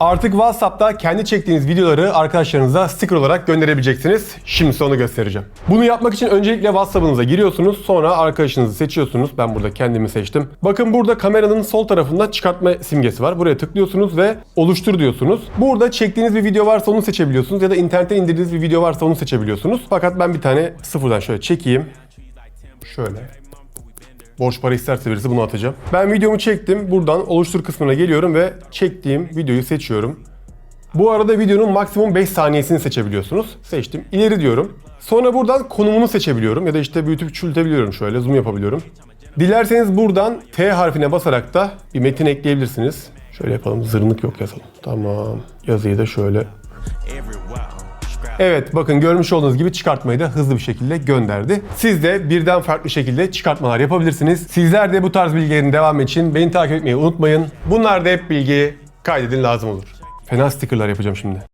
Artık WhatsApp'ta kendi çektiğiniz videoları arkadaşlarınıza sticker olarak gönderebileceksiniz. Şimdi size onu göstereceğim. Bunu yapmak için öncelikle WhatsApp'ınıza giriyorsunuz. Sonra arkadaşınızı seçiyorsunuz. Ben burada kendimi seçtim. Bakın burada kameranın sol tarafında çıkartma simgesi var. Buraya tıklıyorsunuz ve oluştur diyorsunuz. Burada çektiğiniz bir video varsa onu seçebiliyorsunuz. Ya da internetten indirdiğiniz bir video varsa onu seçebiliyorsunuz. Fakat ben bir tane sıfırdan şöyle çekeyim. Şöyle. Borç para isterse birisi bunu atacağım. Ben videomu çektim. Buradan oluştur kısmına geliyorum ve çektiğim videoyu seçiyorum. Bu arada videonun maksimum 5 saniyesini seçebiliyorsunuz. Seçtim. İleri diyorum. Sonra buradan konumunu seçebiliyorum ya da işte büyütüp küçültebiliyorum şöyle zoom yapabiliyorum. Dilerseniz buradan T harfine basarak da bir metin ekleyebilirsiniz. Şöyle yapalım. Zırnık yok yazalım. Tamam. Yazıyı da şöyle Evet bakın görmüş olduğunuz gibi çıkartmayı da hızlı bir şekilde gönderdi. Siz de birden farklı şekilde çıkartmalar yapabilirsiniz. Sizler de bu tarz bilgilerin devamı için beni takip etmeyi unutmayın. Bunlar da hep bilgi kaydedin lazım olur. Fena stickerlar yapacağım şimdi.